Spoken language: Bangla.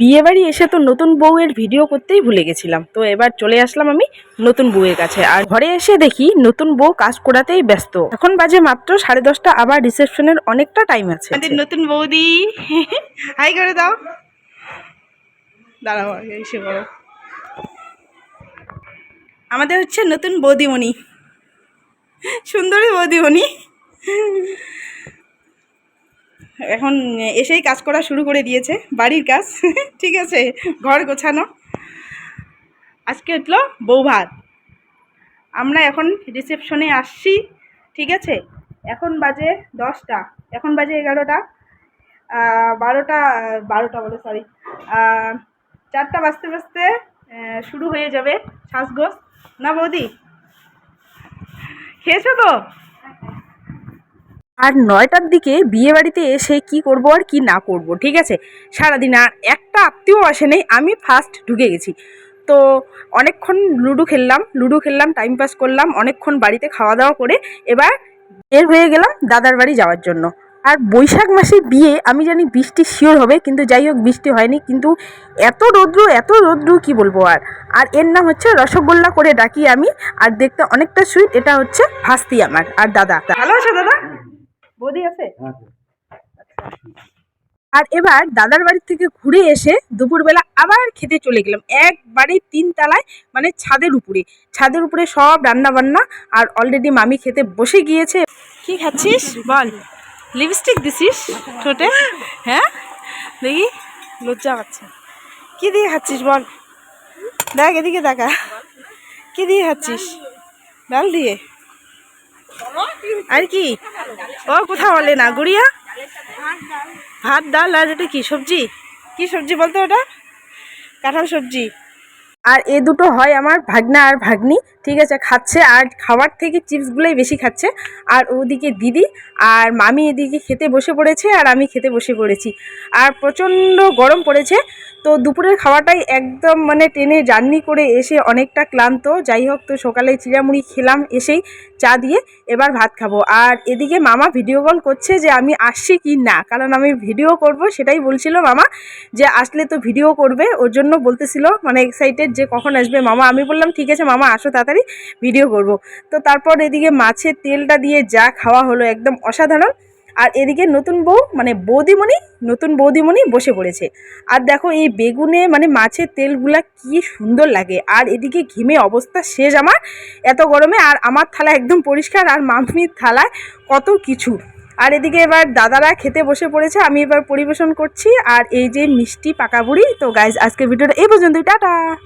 বিয়ে বাড়ি এসে তো নতুন বউয়ের ভিডিও করতেই ভুলে গেছিলাম। তো এবার চলে আসলাম আমি নতুন বউয়ের কাছে। আর ঘরে এসে দেখি নতুন বউ কাজ করাতেই ব্যস্ত। এখন বাজে মাত্র সাড়ে দশটা, আবার রিসেপশনের অনেকটা টাইম আছে। নতুন বৌদি। হাই করে দাও। দাঁড়াও এসে আমাদের হচ্ছে নতুন বৌদিমণি। সুন্দরী বৌদিমণি। এখন এসেই কাজ করা শুরু করে দিয়েছে, বাড়ির কাজ, ঠিক আছে, ঘর গোছানো। আজকে উঠল বউ ভাত। আমরা এখন রিসেপশনে আসছি, ঠিক আছে? এখন বাজে দশটা, এখন বাজে এগারোটা বারোটা বারোটা বলে সরি চারটা বাজতে বাজতে শুরু হয়ে যাবে শ্বাসগোস না বৌদি? খেয়েছো তো? আর নয়টার দিকে বিয়ে বাড়িতে এসে কি করব আর কি না করব, ঠিক আছে? সারাদিন আর একটা আত্মীয় আসেনি আমি ফার্স্ট ঢুকে গেছি। তো অনেকক্ষণ লুডো খেললাম লুডো খেললাম টাইম পাস করলাম, অনেকক্ষণ বাড়িতে খাওয়া দাওয়া করে এবার বের হয়ে গেলাম দাদার বাড়ি যাওয়ার জন্য। আর বৈশাখ মাসে বিয়ে, আমি জানি বৃষ্টি শিওর হবে, কিন্তু যাই হোক বৃষ্টি হয়নি, কিন্তু এত রৌদ্র এত রৌদ্র, কি বলব আর? আর এর নাম হচ্ছে রসগোল্লা করে ডাকি আমি, আর দেখতে অনেকটা সুইট এটা হচ্ছে ভাস্তি আমার, আর দাদা। ভালো আছো দাদা? বৌদি আছে? আর এবার দাদার বাড়ি থেকে ঘুরে এসে দুপুরবেলা আবার খেতে চলে গেলাম। একবারে তিন তলায় মানে ছাদের উপরে। ছাদের উপরে সব রান্না বান্না আর অলরেডি মামি খেতে বসে গিয়েছে। কি খাচ্ছিস? বল। লিপস্টিক দিছিস ঠোঁটে? হ্যাঁ? দেখি লজ্জা পাচ্ছে। কি দিয়ে খাচ্ছিস বল? দেখ এদিকে দেখা। কি দিয়ে খাচ্ছিস? ডাল দিয়ে? আর কি? ও, কোথাও বলে না, গুড়িয়া? ভাত, ডাল, আর এটা কি, সবজি? কি সবজি বলতো ওটা? কাঁঠাল সবজি। আর এ দুটো হয় আমার ভাগনা আর ভাগ্নি, ঠিক আছে? খাচ্ছে আর খাবার থেকে চিপসগুলোই বেশি খাচ্ছে। আর ওদিকে দিদি আর মামি এদিকে খেতে বসে পড়েছে আর আমি খেতে বসে পড়েছি। আর প্রচণ্ড গরম পড়েছে, তো দুপুরের খাওয়াটাই একদম মানে ট্রেনে জার্নি করে এসে অনেকটা ক্লান্ত। যাই হোক, তো সকালে চিড়ামুড়ি খেলাম, এসেই চা দিয়ে এবার ভাত খাব। আর এদিকে মামা ভিডিও কল করছে যে আমি আসছি কি না, কারণ আমি ভিডিও করব, সেটাই বলছিল মামা যে আসলে তো ভিডিও করবে, ওর জন্য বলতেছিল মানে এক্সাইটেড যে কখন আসবে, মামা, আমি বললাম, ঠিক আছে, মামা, আসো তাড়াতাড়ি ভিডিও করব। তো তারপর এদিকে মাছের তেলটা দিয়ে যা খাওয়া হলো একদম অসাধারণ। আর এদিকে নতুন বউ মানে বৌদিমণি, নতুন বৌদিমণি বসে পড়েছে। আর দেখো, এই বেগুনে মানে মাছের তেলগুলা কি সুন্দর লাগে। আর এদিকে ঘিমে অবস্থা শেষ আমার, এত গরমে, আর আমার থালা একদম পরিষ্কার, আর মামির থালায় কত কিছু। আর এদিকে এবার দাদারা খেতে বসে পড়েছে, আমি এবার পরিবেশন করছি। আর এই যে মিষ্টি পাকা বুড়ি তো গাইজ আজকের ভিডিওটা এই পর্যন্তই, টাটা!